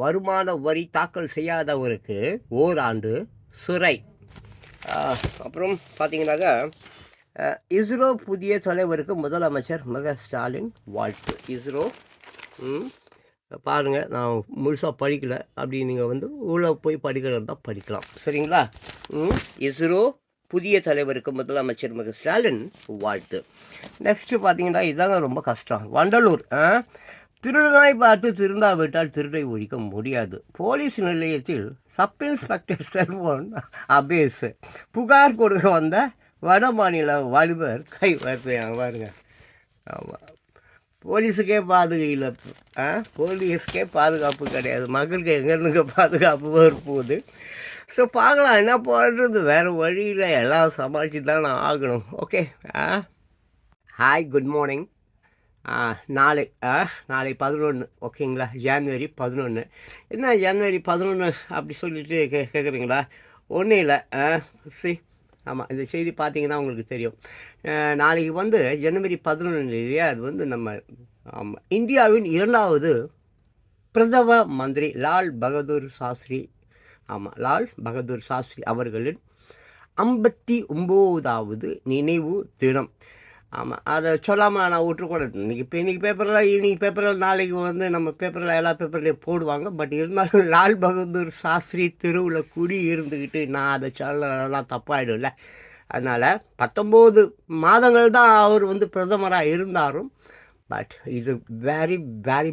வருமான வரி தாக்கல் செய்யாதவருக்கு ஓராண்டு சிறை. அப்புறம் பார்த்தீங்கன்னாக்கா இஸ்ரோ புதிய தலைவருக்கு முதலமைச்சர் மக ஸ்டாலின் வாழ்த்து. இஸ்ரோ பாருங்கள் நான் முழுசாக படிக்கல. அப்படி நீங்கள் வந்து உள்ளே போய் படிக்கிறதா படிக்கலாம். சரிங்களா? ம், இஸ்ரோ புதிய தலைவருக்கு முதலமைச்சர் மிக ஸ்டாலின் வாழ்த்து. நெக்ஸ்ட்டு பார்த்தீங்கன்னா இதாங்க ரொம்ப கஷ்டம். வண்டலூர் திருடனாய் பார்த்து திருந்தாவிட்டால் திருடை ஒழிக்க முடியாது. போலீஸ் நிலையத்தில் சப் இன்ஸ்பெக்டர் செல்வன் அபேஸ். புகார் கொடுக்க வந்த வட மாநில வாலிபர் கை வரிசையாக பாருங்க ஆமாம் போலீஸுக்கே பாதுகை இல்லை. ஆ? போலீஸுக்கே பாதுகாப்பு கிடையாது. மக்களுக்கு எங்கேருந்துங்க பாதுகாப்பு வரும்போது ஸோ பார்க்கலாம். என்ன பண்ணுறது வேறு வழியில் எல்லாம் சமாளித்து தான் நான் ஆகணும். ஓகே. ஆ? ஹாய் குட் மார்னிங் நாளை ஆ நாளை பதினொன்று ஓகேங்களா? ஜான்வரி பதினொன்று என்ன ஜான்வரி பதினொன்று அப்படி சொல்லிட்டு கே கேட்குறீங்களா ஒன்றும் இல்லை ஆ சி ஆமாம் இந்த செய்தி பார்த்தீங்கன்னா உங்களுக்கு தெரியும். நாளைக்கு வந்து ஜனவரி பதினொன்று இல்லையா? அது வந்து நம்ம ஆமாம் இந்தியாவின் இரண்டாவது பிரதம மந்திரி லால் பகதூர் சாஸ்திரி ஆமாம் லால் பகதூர் சாஸ்திரி அவர்களின் ஐம்பத்தி ஒம்போதாவது நினைவு தினம். ஆமாம் அதை சொல்லாமல் நான் விட்டுருக்கூடாது இன்றைக்கி இப்போ இன்றைக்கி பேப்பரில் ஈவினிங் பேப்பரில் நாளைக்கு வந்து நம்ம பேப்பரில் எல்லா பேப்பர்லேயும் போடுவாங்க. பட் இருந்தாலும் லால் பகதூர் சாஸ்திரி தெருவில் குடி இருந்துக்கிட்டு நான் அதை சொல்லலாம் தப்பாயிடும்ல. அதனால் பத்தொம்போது மாதங்கள் தான் அவர் வந்து பிரதமராக இருந்தாரும். பட் இது very very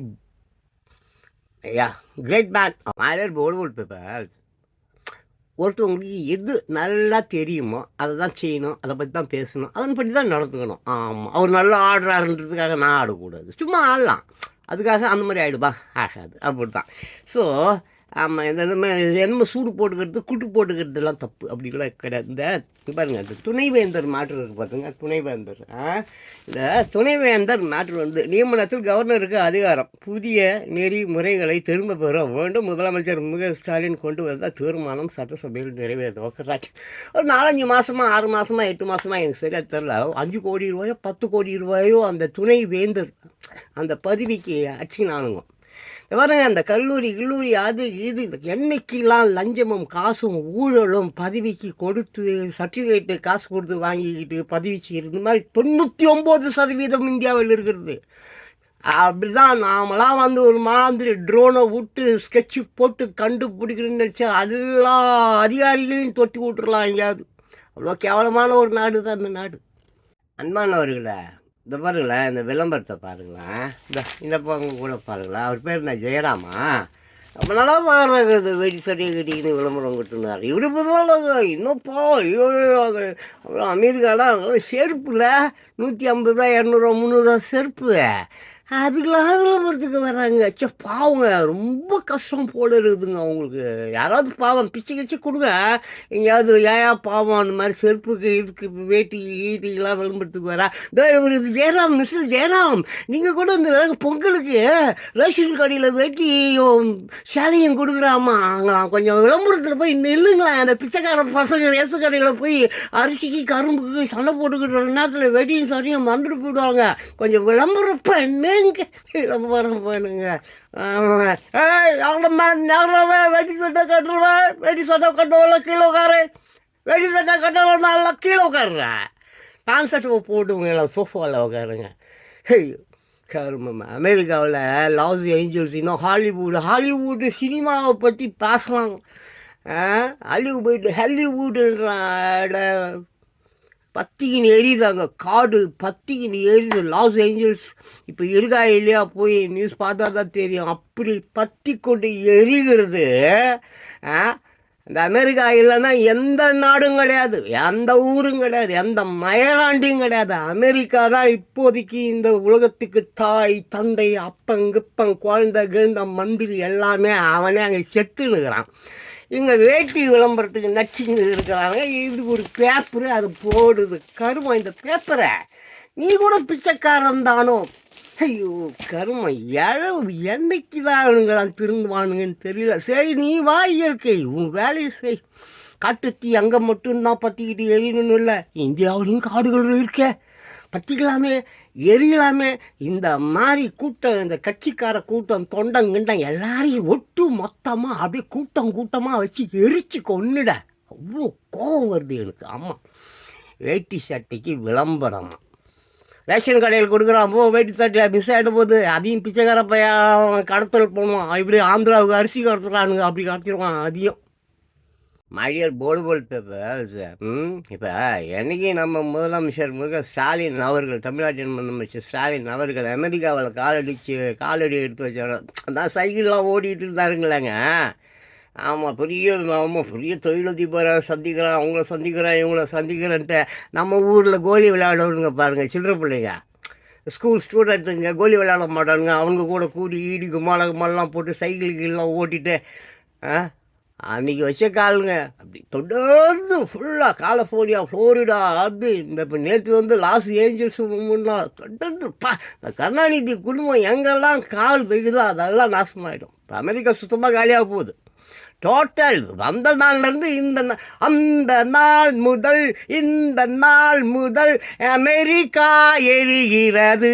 yeah great man Meyer board paper ஒருத்தவங்களுக்கு எது நல்லா தெரியுமோ அதை தான் செய்யணும் அதை பற்றி தான் பேசணும் அதன் பற்றி தான் நடந்துக்கணும். ஆமாம் அவர் நல்லா ஆடுறாருன்றதுக்காக நான் ஆடக்கூடாது. சும்மா ஆடலாம். அதுக்காக அந்த மாதிரி ஆகிடுப்பா ஆகாது. அப்படி தான் ஸோ ஆமாம் இந்த நம்ம என்னமோ சூடு போட்டுக்கிறது குட்டு போட்டுக்கிறதுலாம் தப்பு. அப்படி கூட கிடையாது. இந்த பாருங்கள் பாருங்க இந்த துணைவேந்தர் மாற்று இருக்குது பார்த்துங்க துணைவேந்தர் இந்த துணைவேந்தர் மாற்று வந்து நியமனத்தில் கவர்னருக்கு அதிகாரம். புதிய நெறிமுறைகளை திரும்ப பெற வேண்டும். முதலமைச்சர் மு. ஸ்டாலின் கொண்டு வந்த தீர்மானம் சட்டசபையில் நிறைவேறும். ஓகே ஒரு நாலஞ்சு மாதமாக ஆறு மாதமாக எட்டு மாதமாக எனக்கு சரியாக தெரில அஞ்சு கோடி ரூபாயோ பத்து கோடி ரூபாயோ அந்த துணை வேந்தர் அந்த பதவிக்கு அடிச்சுக்கினானுங்க. பாருங்க அந்த கல்லூரி கல்லூரி அது இது என்னைக்கெல்லாம் லஞ்சமும் காசும் ஊழலும் பதவிக்கு கொடுத்து சர்டிஃபிகேட்டு காசு கொடுத்து வாங்கிக்கிட்டு பதவி செய்கிறது இந்த மாதிரி தொண்ணூற்றி ஒம்பது சதவீதம் இந்தியாவில் இருக்கிறது. அப்படிதான் நாமெல்லாம் வந்து ஒரு மாதிரி ட்ரோனை விட்டு ஸ்கெட்சு போட்டு கண்டுபிடிக்கணும்னு நினச்சா எல்லா அதிகாரிகளையும் தொட்டி விட்டுறலாம் எங்கேயாவது. அவ்வளோ கேவலமான ஒரு நாடு தான் அந்த நாடு. அன்பானவர்களே இந்த பாருங்களேன் இந்த விளம்பரத்தை பாருங்களேன். இந்த இந்த பக்கம் கூட பாருங்களேன். அவர் பேர் என்ன? ஜெயராமா? ரொம்ப நல்லா பாடுறது வெடி சட்டியை கட்டிக்கின்னு விளம்பரம் கொடுத்துருந்தார். இவரு பரவாயில்ல இன்னும்ப்பா ஐயோ அது அப்புறம் அமெரிக்காலாம் செருப்பில். நூற்றி ஐம்பது ரூபா இரநூறுவா முந்நூறுரூவா செருப்பு. அதுக்கெல்லாம் விளம்பரத்துக்கு வராங்க சே பாவங்க. ரொம்ப கஷ்டம் போல இருக்குதுங்க அவங்களுக்கு. யாராவது பாவம் பிச்சை கிச்சு கொடுங்க. எங்கேயாவது ஏயா பாவம் அந்த மாதிரி செருப்புக்கு இதுக்கு வேட்டி ஈட்டிக்கெல்லாம் விளம்பரத்துக்கு வரா. இவர் இது ஜெயராம் மிஸ்டர் ஜெயராம். நீங்கள் கூட இந்த பொங்கலுக்கு ரேஷன் கடையில் வேட்டியும் சேலையும் கொடுக்குறாமாங்களாம் கொஞ்சம் விளம்பரத்தில் போய் நில்லுங்களேன் அந்த பிச்சைக்கார பசங்க ரேஷன் கடையில் போய் அரிசிக்கு கரும்புக்கு சண்டை போட்டுக்கிட்டு நேரத்தில் வெடியும் சடியும் மறந்துட்டு போயிடுவாங்க. கொஞ்சம் விளம்பரம் பண்ணுங்க எங்க? பண்ணுங்க ஆமாங்க ஏய் நகரவே வெடி சட்டை கட்டுருவேன் வெடி சட்டை கட்டுவோம்ல கீழே உட்காரு. வெடி சட்டை கட்டுவோம் நல்லா கீழே உட்காருறேன் பேண்ட் சட்டை போட்டுங்க எல்லாம் சோஃபாவில் உட்காருங்க. ஐயோ கருமம் அமெரிக்காவில் லாஸ் ஏஞ்சல்ஸ் இன்னும் ஹாலிவுட் ஹாலிவுட் சினிமாவை பற்றி பேசலாம். ஹாலிவுட் ஹாலிவுட்ன்ற பத்திக்கின்னு எரியுதாங்க. காடு பத்திக்கின்னு எரியுது. Los Angeles. இப்போ இருக்கா இல்லையா போய் நியூஸ் பார்த்தா தான் தெரியும். அப்படி பத்தி கொண்டு எரிகிறது ஆ, இந்த அமெரிக்கா இல்லைன்னா எந்த நாடும் கிடையாது. எந்த ஊரும் கிடையாது. எந்த மயலாண்டியும் கிடையாது. அமெரிக்கா தான் இப்போதைக்கு இந்த உலகத்துக்கு தாய் தந்தை அப்பங்கிப்பங் குழந்தை கிழந்த மந்திரி எல்லாமே அவனே அங்கே செத்துனுக்கிறான் இங்கே வேட்டி விளம்பரத்துக்கு நச்சுன்னு இருக்கிறாங்க. இது ஒரு பேப்பரு அது போடுது. கருமம் இந்த பேப்பரை நீ கூட பிச்சைக்காரன் தானோ? ஐயோ கருமம் எழவு என்னைக்கு தான் அவனுங்களாம் திருந்துவானுங்கன்னு தெரியல. சரி நீ வா இயற்கை. உன் வேலையை செய். காட்டுத்தீ அங்கே மட்டும்தான் பற்றிக்கிட்டு எரியணும்னு இல்லை. இந்தியாவிலையும் காடுகள் இருக்கே. பற்றிக்கலாமே எரியலாமே இந்த மாதிரி கூட்டம் இந்த கட்சிக்கார கூட்டம் தொண்டம் கிண்டம் எல்லாரையும் ஒட்டு மொத்தமாக அப்படியே கூட்டம் கூட்டமாக வச்சு எரிச்சு கொன்னுட. அவ்வளோ கோபம் வருது எனக்கு. ஆமாம் வேட்டி சட்டைக்கு விளம்பரமாக ரேஷன் கடையில் கொடுக்குறான் போ வேட்டி சட்டை மிஸ் ஆகிட்ட போகுது அதையும் பிச்சைக்கார பையன் கடத்தல் போனோம் இப்படி ஆந்திராவுக்கு அரிசி கடத்துறானுங்க அப்படி கடத்திடுவான் அதையும். மழையர் போர்டுபோல் பேப்பர் ம் இப்போ என்னைக்கு நம்ம முதலமைச்சர் முக ஸ்டாலின் அவர்கள் தமிழ்நாட்டின் முதலமைச்சர் ஸ்டாலின் அவர்கள் அமெரிக்காவில் காலடிச்சு காலடி எடுத்து வச்சாரோ அந்த சைக்கிள்லாம் ஓடிட்டு இருந்தாருங்களாங்க. ஆமாம் பெரிய ஆமாம் பெரிய தொழிலதிபரை சந்திக்கிறான் அவங்கள சந்திக்கிறான் இவங்கள சந்திக்கிறேன்ட்டு. நம்ம ஊரில் கோலி விளையாடுவானுங்க பாருங்கள் சில்லற பிள்ளைங்க. ஸ்கூல் ஸ்டூடெண்ட்டுங்க கோலி விளையாட மாட்டானுங்க அவங்க கூட கூடி ஈடி குமால மல்லாம் போட்டு சைக்கிள் கீழெலாம் ஓட்டிட்டு ஆ? அன்றைக்கி வச்ச காலுங்க. அப்படி தொடர்ந்து ஃபுல்லாக காலிஃபோர்னியா ஃப்ளோரிடா அது இந்த இப்போ நேற்று வந்து லாஸ் ஏஞ்சல்ஸ் முன்னெலாம் தொடர்ந்து பா இந்த கருணாநிதி குடும்பம் எங்கெல்லாம் கால் வைக்குதோ அதெல்லாம் நாசமாயிடும். இப்போ அமெரிக்கா சுத்தமாக காலியாக போகுது. டோட்டல் வந்த நாள்லேருந்து இந்த அந்த நாள் முதல் இந்த நாள் முதல் அமெரிக்கா எரிகிறது.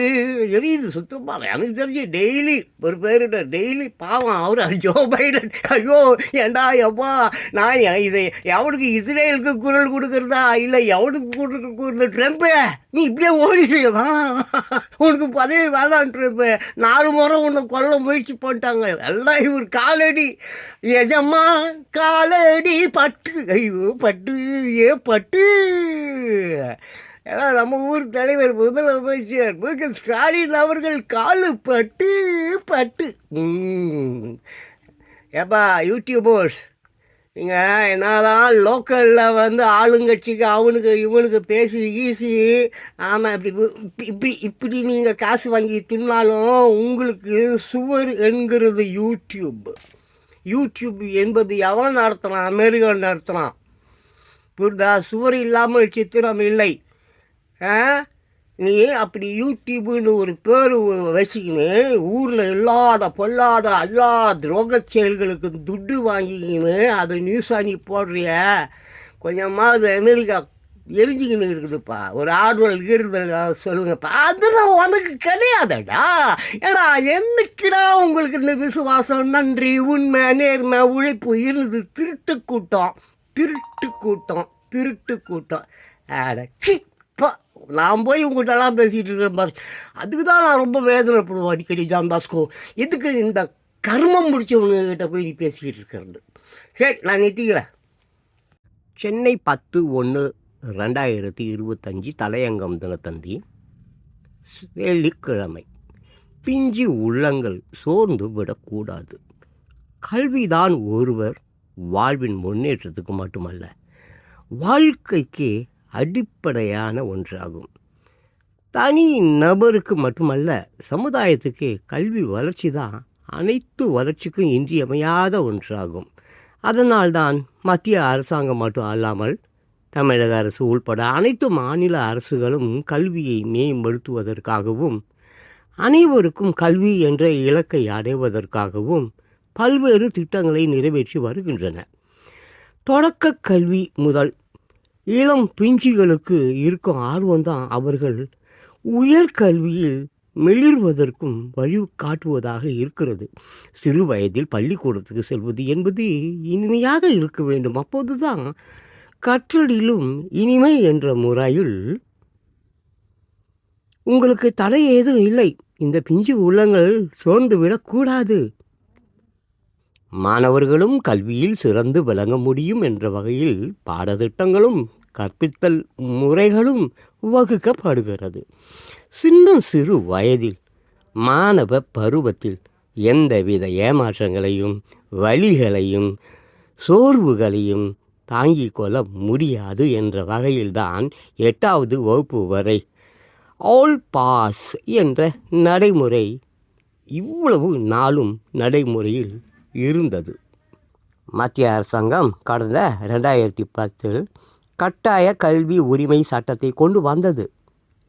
எரியுது சுத்தமாக. எனக்கு தெரிஞ்சு டெய்லி ஒரு பேருட டெய்லி பாவம் அவர் ஜோ பைடன். ஐயோ ஏண்டா எப்பா? நான் இதை எவனுக்கு இஸ்ரேலுக்கு குரல் கொடுக்குறதா? இல்லை எவனுக்கு கொடுக்க கொடுக்குறது ட்ரம்ப்பு? நீ இப்படியே ஓடிடுவா உனக்கு பதவி வேணாம் நாலு முறை உன்னை கொல்ல முயற்சி பண்ணிட்டாங்க. எல்லாம் இவர் காலடி. எஜமா காலடி பட்டு. ஐயோ பட்டு ஏ பட்டு. ஏன்னா நம்ம ஊர் தலைவர் முதலமைச்சர் மு. க. ஸ்டாலின் அவர்கள் காலு பட்டு பட்டு. ஏப்பா யூடியூபர்ஸ். இங்கே என்னதான் லோக்கலில் வந்து ஆளுங்கட்சிக்கு அவனுக்கு இவனுக்கு பேசி ஈசி ஆமாம் இப்படி இப்படி இப்படி இப்படி நீங்கள் காசு வாங்கி தின்னாலும் உங்களுக்கு சுவர் என்கிறது யூடியூப். யூடியூப் என்பது எவன் நடத்துகிறான் அமெரிக்கன் நடத்துகிறான் புரிதா சுவர் இல்லாமல் சித்திரம் இல்லை. ஆ? நீ அப்படி யூடியூப்னு ஒரு பேர் வச்சுக்கின்னு ஊரில் இல்லாத பொல்லாத எல்லா துரோக செயல்களுக்கு துட்டு வாங்கிக்கின்னு அதை நியூஸாக நீ போடுறிய? கொஞ்சமாவது அமெரிக்கா எரிஞ்சிக்கின்னு இருக்குதுப்பா. ஒரு ஆர்வல் கீறுதல் சொல்லுங்கப்பா. அதெல்லாம் உனக்கு கிடையாதடா. ஏடா என்னைக்குடா உங்களுக்கு இந்த விசுவாசம்? நன்றி உண்மை நேர்மை உழைப்பு இருந்தது. திருட்டு கூட்டம். திருட்டு கூட்டம். திருட்டு கூட்டம். அட சிப்பா. பா நான் போய் உங்கள்கிட்டலாம் பேசிகிட்டு இருக்கிறேன் பாரு. அதுக்கு தான் நான் ரொம்ப வேதனைப்படுவேன் அடிக்கடி ஜான் பாஸ்கோ எதுக்கு இந்த கர்மம் முடிச்சவங்ககிட்ட போய் நீ பேசிக்கிட்டு இருக்கிறது? சரி நான் நிறுத்திக்கிறேன் சென்னை பத்து ஒன்று ரெண்டாயிரத்தி இருபத்தஞ்சி தலையங்கம் தினத்தந்தி வெள்ளிக்கிழமை. பிஞ்சி உள்ளங்கள் சோர்ந்து விடக்கூடாது. கல்விதான் ஒருவர் வாழ்வின் முன்னேற்றத்துக்கு மட்டுமல்ல வாழ்க்கைக்கு அடிப்படையான ஒன்றாகும். தனி நபருக்கு மட்டுமல்ல சமுதாயத்துக்கு கல்வி வளர்ச்சி தான் அனைத்து வளர்ச்சிக்கும் இன்றியமையாத ஒன்றாகும். அதனால்தான் மத்திய அரசாங்கம் மட்டும் அல்லாமல் தமிழக அரசு உள்பட அனைத்து மாநில அரசுகளும் கல்வியை மேம்படுத்துவதற்காகவும் அனைவருக்கும் கல்வி என்ற இலக்கை அடைவதற்காகவும் பல்வேறு திட்டங்களை நிறைவேற்றி வருகின்றன. தொடக்க கல்வி முதல் இளம் பிஞ்சுகளுக்கு இருக்கும் ஆர்வம்தான் அவர்கள் உயர்கல்வியில் மெளிர்வதற்கும் வழி காட்டுவதாக இருக்கிறது. சிறு வயதில் பள்ளிக்கூடத்துக்கு செல்வது என்பது இனிமையாக இருக்க வேண்டும். அப்போதுதான் கற்றலிலும் இனிமை என்ற முறையில் உங்களுக்கு தடை ஏதும் இல்லை. இந்த பிஞ்சு உள்ளங்கள் சோர்ந்து விடக்கூடாது மாணவர்களும் கல்வியில் சிறந்து விளங்க முடியும் என்ற வகையில் பாடத்திட்டங்களும் கற்பித்தல் முறைகளும் வகுக்கப்படுகிறது. சின்ன சிறு வயதில் மாணவ பருவத்தில் எந்தவித ஏமாற்றங்களையும் வழிகளையும் சோர்வுகளையும் தாங்கிக் கொள்ள முடியாது என்ற வகையில்தான் எட்டாவது வகுப்பு வரை ஆல் பாஸ் என்ற நடைமுறை இவ்வளவு நாளும் நடைமுறையில் இருந்தது. மத்திய அரசாங்கம் கடந்த ரெண்டாயிரத்தி பத்தில் கட்டாய கல்வி உரிமை சட்டத்தை கொண்டு வந்தது.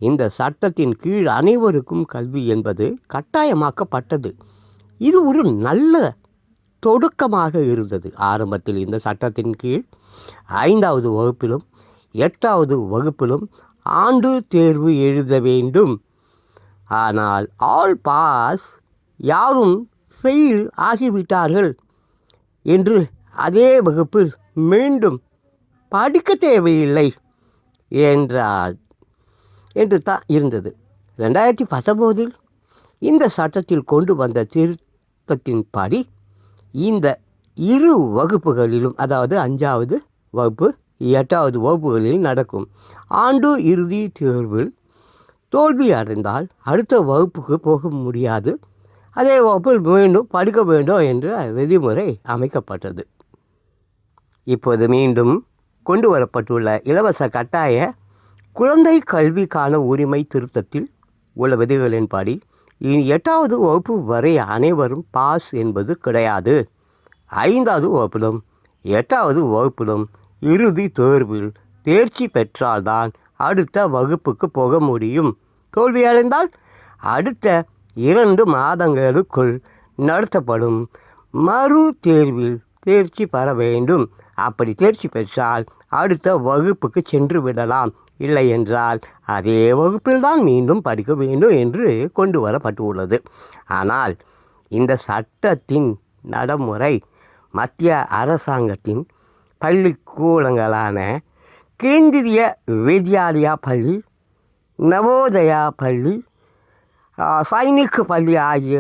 இந்த சட்டத்தின் கீழ் அனைவருக்கும் கல்வி என்பது கட்டாயமாக்கப்பட்டது. இது ஒரு நல்ல தொடக்கமாக இருந்தது ஆரம்பத்தில் இந்த சட்டத்தின் கீழ். ஐந்தாவது வகுப்பிலும் எட்டாவது வகுப்பிலும் ஆண்டு தேர்வு எழுத வேண்டும். ஆனால் ஆல் பாஸ் யாரும் ஃபெயில் ஆகிவிட்டார்கள். என்று அதே வகுப்பில் மீண்டும் படிக்க தேவையில்லை என்றால் என்று தான் இருந்தது. ரெண்டாயிரத்தி பத்தொம்போதில் இந்த சட்டத்தில் கொண்டு வந்த திருத்தத்தின்படி இந்த இரு வகுப்புகளிலும் அதாவது அஞ்சாவது வகுப்பு எட்டாவது வகுப்புகளில் நடக்கும். ஆண்டு இறுதி தேர்வில் தோல்வி அடைந்தால் அடுத்த வகுப்புக்கு போக முடியாது. அதே வகுப்பில் மீண்டும் படிக்க வேண்டும் என்ற விதிமுறை அமைக்கப்பட்டது. இப்போது மீண்டும் கொண்டு வரப்பட்டுள்ள இலவச கட்டாய குழந்தை கல்விக்கான உரிமை திருத்தத்தில் உள்ள விதிகளின்படி இனி எட்டாவது வகுப்பு வரை அனைவரும் பாஸ் என்பது கிடையாது. ஐந்தாவது வகுப்பிலும் எட்டாவது வகுப்பிலும் இறுதி தேர்வில் தேர்ச்சி பெற்றால்தான் அடுத்த வகுப்புக்கு போக முடியும். தோல்வியடைந்தால் அடுத்த இரண்டு மாதங்களுக்குள் நடத்தப்படும் மறு தேர்வில் தேர்ச்சி பெற வேண்டும். அப்படி தேர்ச்சி பெற்றால் அடுத்த வகுப்புக்கு சென்று விடலாம். இல்லை என்றால் அதே வகுப்பில்தான் மீண்டும் படிக்க வேண்டும் என்று கொண்டு வரப்பட்டுள்ளது. ஆனால் இந்த சட்டத்தின் நடைமுறை மத்திய அரசாங்கத்தின் பள்ளிக்கூடங்களான கேந்திரிய வித்யாலயா பள்ளி நவோதயா பள்ளி சைனிக் பள்ளி ஆகிய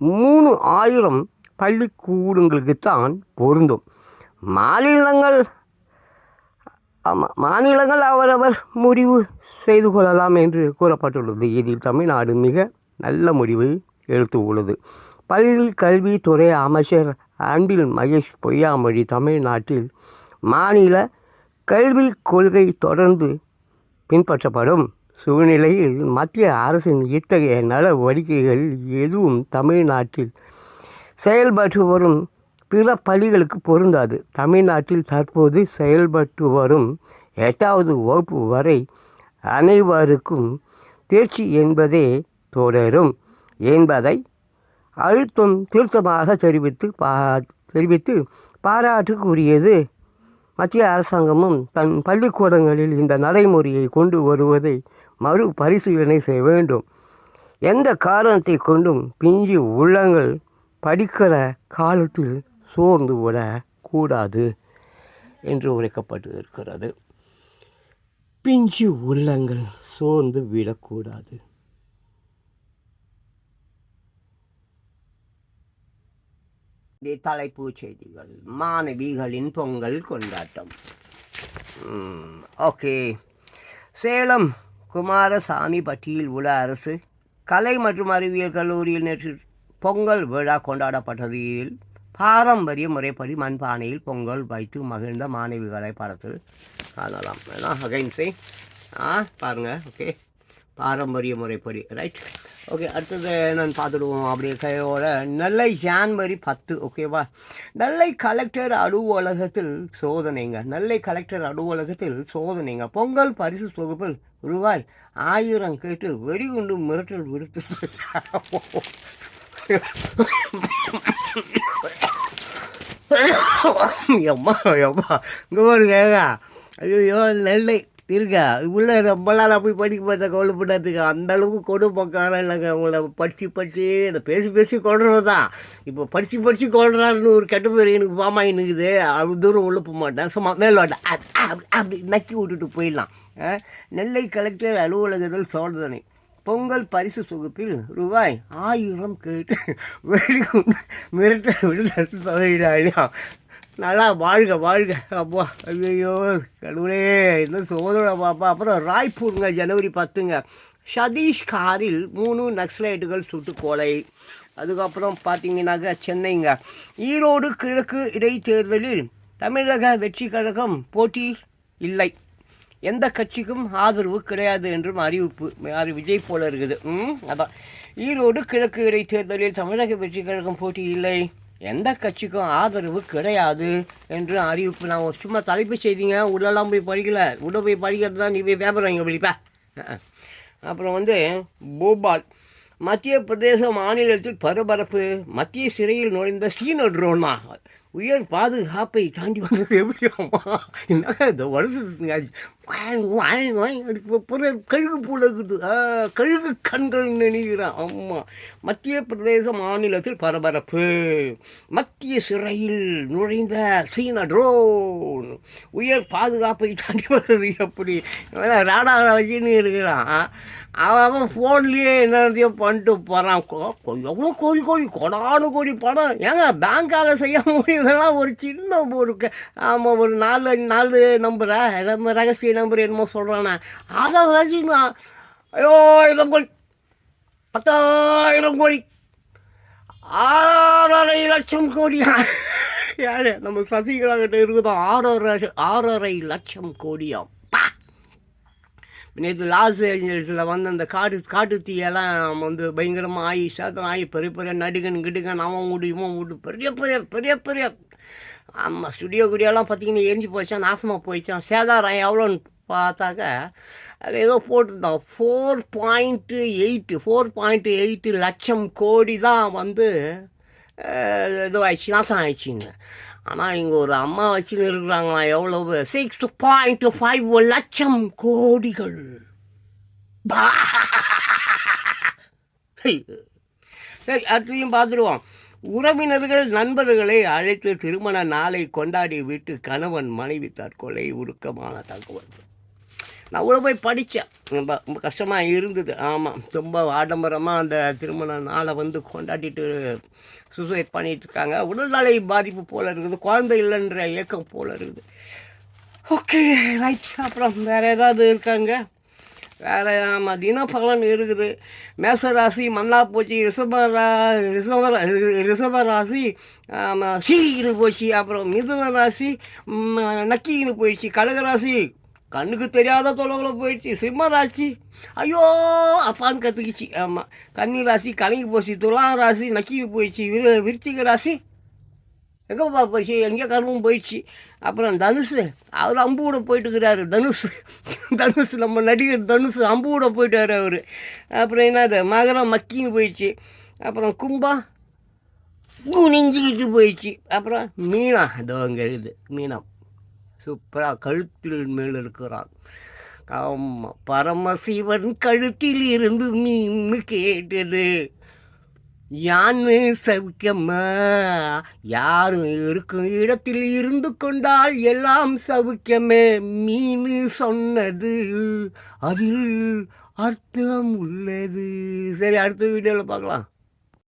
மூணு ஆயிரம் பள்ளிக்கூடங்களுக்குத்தான் பொருந்தும். மாநிலங்கள் ஆமாம் மாநிலங்கள் அவரவர் முடிவு செய்து கொள்ளலாம் என்று கூறப்பட்டுள்ளது. இதில் தமிழ்நாடு மிக நல்ல முடிவை எடுத்து உள்ளது. பள்ளி கல்வித்துறை அமைச்சர் அன்பில் மகேஷ் பொய்யாமொழி தமிழ்நாட்டில் மாநில கல்விக் கொள்கை தொடர்ந்து பின்பற்றப்படும் சூழ்நிலையில் மத்திய அரசின் இத்தகைய நடவடிக்கைகள் எதுவும் தமிழ்நாட்டில் செயல்பட்டு வரும் பிற பள்ளிகளுக்கு பொருந்தாது. தமிழ்நாட்டில் தற்போது செயல்பட்டு வரும் எட்டாவது வகுப்பு வரை அனைவருக்கும் தேர்ச்சி என்பதே தொடரும் என்பதை அழுத்தம் திருத்தமாக தெரிவித்து பா தெரிவித்து பாராட்டுக்குரியது. மத்திய அரசாங்கமும் தன் பள்ளிக்கூடங்களில் இந்த நடைமுறையை கொண்டு வருவதை மறுபரிசீலனை செய்ய வேண்டும். எந்த காரணத்தை கொண்டும் பிஞ்சு உள்ளங்கள் படிக்கிற காலத்தில் சோர்ந்து விட கூடாது என்று உரைக்கப்பட்டு இருக்கிறது பிஞ்சு உள்ளங்கள் சோர்ந்து விடக்கூடாது. தலைப்பு தலைப்புச் செய்திகள். மாணவிகளின் பொங்கல் கொண்டாட்டம். ஓகே. சேலம் குமாரசாமி பட்டியில் உள்ள அரசு கலை மற்றும் அறிவியல் கல்லூரியில் நேற்று பொங்கல் விழா கொண்டாடப்பட்டதில் பாரம்பரிய முறைப்படி மண்பானையில் பொங்கல் வைத்து மகிழ்ந்த மாணவிகளை படத்தில் காணலாம். அகைன்சை அகைன்ஸை ஆ பாருங்கள் ஓகே பாரம்பரிய முறைப்படி ரைட் ஓகே அடுத்தது நான் பார்த்துடுவோம். அப்படியே கையோட நெல்லை ஜான்வரி பத்து ஓகேவா நெல்லை கலெக்டர் அலுவலகத்தில் சோதனைங்க. நெல்லை கலெக்டர் அலுவலகத்தில் சோதனைங்க. பொங்கல் பரிசு தொகுப்பில் ரூபாய் ஆயிரம் கேட்டு வெடிகுண்டு மிரட்டல் விடுத்து எம்மா எம்மா. இங்கே பாருங்க ஐயோ நெல்லை. இருக்கா உள்ள ரொம்பலாம் நான் போய் படிக்க மாட்டேன் கவலைப்படாதுக்கு அந்த அளவுக்கு கொடுமைக்காரன் இல்லைங்க. உங்களை படித்து படித்து இந்த பேசி பேசி கொள்றது தான். இப்போ படித்து படித்து கொள்றாருன்னு ஒரு கெட்ட பேர் எனக்கு பாமா இருக்குது அவ்வளோ தூரம் உள்ள போக மாட்டேன். சும்மா மேலோட்ட அப்படி நக்கி விட்டுட்டு போயிடலாம். நெல்லை கலெக்டர் அலுவலகத்தில் சோதனை பொங்கல் பரிசு தொகுப்பில் ரூபாய் ஆயிரம் கேட்டு வெளிக்கொண்டு மிரட்ட விடுதலை சொல்லிடாயா நல்லா வாழ்க வாழ்க. அப்பா ஐயோ கடவுளே இந்த சோதனை பாப்பா. அப்புறம் ராய்ப்பூருங்க ஜனவரி பத்துங்க. சதீஷ் காரில் மூணு நக்ஸலைட்டுகள் சுட்டு கொலை. அதுக்கப்புறம் பார்த்தீங்கன்னாக்க சென்னைங்க. ஈரோடு கிழக்கு இடைத்தேர்தலில் தமிழக வெற்றி கழகம் போட்டி இல்லை. எந்த கட்சிக்கும் ஆதரவு கிடையாது என்றும் அறிவிப்பு அது விஜய் போல இருக்குது. ம் அதான். ஈரோடு கிழக்கு இடைத்தேர்தலில் தமிழக வெற்றி கழகம் போட்டி இல்லை. எந்த கட்சிக்கும் ஆதரவு கிடையாது என்று அறிவிப்பு. நான் சும்மா தலைப்பு செய்திங்க உள்ளெல்லாம் போய் படிக்கல. உள்ள போய் படிக்கிறது தான் நீ போய் பேப்பர் வாங்கி படிப்பா அப்புறம் வந்து போபால். மத்திய பிரதேச மாநிலத்தில் பரபரப்பு. மத்திய சிறையில் நுழைந்த சீன ட்ரோனா உயர் பாதுகாப்பை தாண்டி வந்தது எப்படி அம்மா என்னங்க இந்த வருஷம் பிறர் கழுகு போல இருக்குது ஆ, கழுகு கண்கள் நினைக்கிறான் ஆமாம் மத்திய பிரதேச மாநிலத்தில் பரபரப்பு. மத்திய சிறையில் நுழைந்த சீன ட்ரோன். உயர் பாதுகாப்பை தாண்டி வருது. எப்படி? ராடா வச்சுன்னு இருக்கிறான். அவன் அவன் ஃபோன்லேயே என்னத்தையோ பண்ணிட்டு போகிறான் எவ்வளோ கோடி கோடி கொடானு கோடி படம் ஏங்க பேங்கால் செய்ய முடியுதெல்லாம் ஒரு சின்ன ஒரு ஆமாம் ஒரு நாலு நாலு நம்பரா? ரகசிய நம்பர் என்னமோ சொல்கிறானே அதை வச்சு நான் ஐயோ இடம் கோடி பத்தாயிரம் கோடி ஆறரை லட்சம் கோடி யாரு? நம்ம சசிகலா கிட்ட இருக்குதோ? ஆறரை ஆறரை லட்சம் கோடியாம் நேற்று லாஸ் ஏஞ்சல்ஸில் வந்து அந்த காட்டு காட்டு தீயெல்லாம் வந்து பயங்கரமாக ஆகி சேதம் ஆகி பெரிய பெரிய நடிகன் கிடுகன் அவன் முடியுமோ இவன் பெரிய பெரிய பெரிய பெரிய ஆமாம் ஸ்டுடியோ குடியெல்லாம் பார்த்தீங்கன்னா எரிஞ்சு போச்சான் நாசமாக போயிடுச்சான் சேதாரம் எவ்வளோன்னு பார்த்தாக்க அது ஏதோ போட்டிருந்தோம் four point eight four point eight லட்சம் கோடி தான் வந்து இதுவாகிடுச்சு நாசம் ஆயிடுச்சுங்க ஆனால் இங்கே ஒரு அம்மா வச்சுன்னு இருக்கிறாங்களா எவ்வளவு? சிக்ஸ் பாயிண்ட் ஃபைவ் லட்சம் கோடிகள். சரி அடுத்தையும் பார்த்துருவோம் உறவினர்கள் நண்பர்களை அழைத்து திருமண நாளை கொண்டாடி விட்டு கணவன் மனைவி தற்கொலை உருக்கமான தகவல். நான் கூட போய் படித்தேன். ரொம்ப ரொம்ப கஷ்டமாக இருந்தது. ஆமாம் ரொம்ப ஆடம்பரமாக அந்த திருமண நாளை வந்து கொண்டாடிட்டு சூசைட் பண்ணிகிட்டு இருக்காங்க. உடல்நலை பாதிப்பு போல் இருக்குது. குழந்தை இல்லைன்ற ஏக்கம் போல் இருக்குது. ஓகே ரைட் அப்புறம் வேறு ஏதாவது இருக்காங்க? வேறு ஆமாம் தினப்பலன் இருக்குது. மேசராசி மண்ணா போச்சு ரிஷபரா ரிஷப ரிஷப ராசி ஆமாம் சீரிக்கிட்டு போச்சு. அப்புறம் மிதுன ராசி நக்கின்னு போயிடுச்சு. கடகராசி கண்ணுக்கு தெரியாத தொலைவில் போயிடுச்சு. சிம்ம ராசி ஐயோ அப்பான்னு கற்றுக்குச்சு ஆமாம் கன்னி ராசி கலங்கி போச்சு. துலா ராசி நக்கின்னு போயிடுச்சு. விரு விருச்சிக ராசி எங்கேப்பா போச்சு எங்கேயோ கரும்பும் போயிடுச்சு. அப்புறம் தனுஷு அவர் அம்பு கூட போயிட்டு தனுஷு தனுஷ் தனுஷ் நம்ம நடிகர் தனுஷு அம்பு கூட போயிட்டாரு அவர். அப்புறம் என்னது மகரம் மக்கின்னு போயிடுச்சு. அப்புறம் கும்பா குனிஞ்சிக்கிட்டு போயிடுச்சு. அப்புறம் மீனா இதோ அங்கே இருக்குது சூப்பராக கழுத்தில் மேல் இருக்கிறான். ஆமாம் பரமசிவன் கழுத்தில் இருந்து மீன் கேட்டது. யான்னு சவுக்கம்மா யாரும் இருக்கும் இடத்தில் இருந்து கொண்டால் எல்லாம் சவுக்கமே மீன் சொன்னது. அதில் அர்த்தம் உள்ளது. சரி அடுத்த வீடியோவில் பார்க்கலாம்.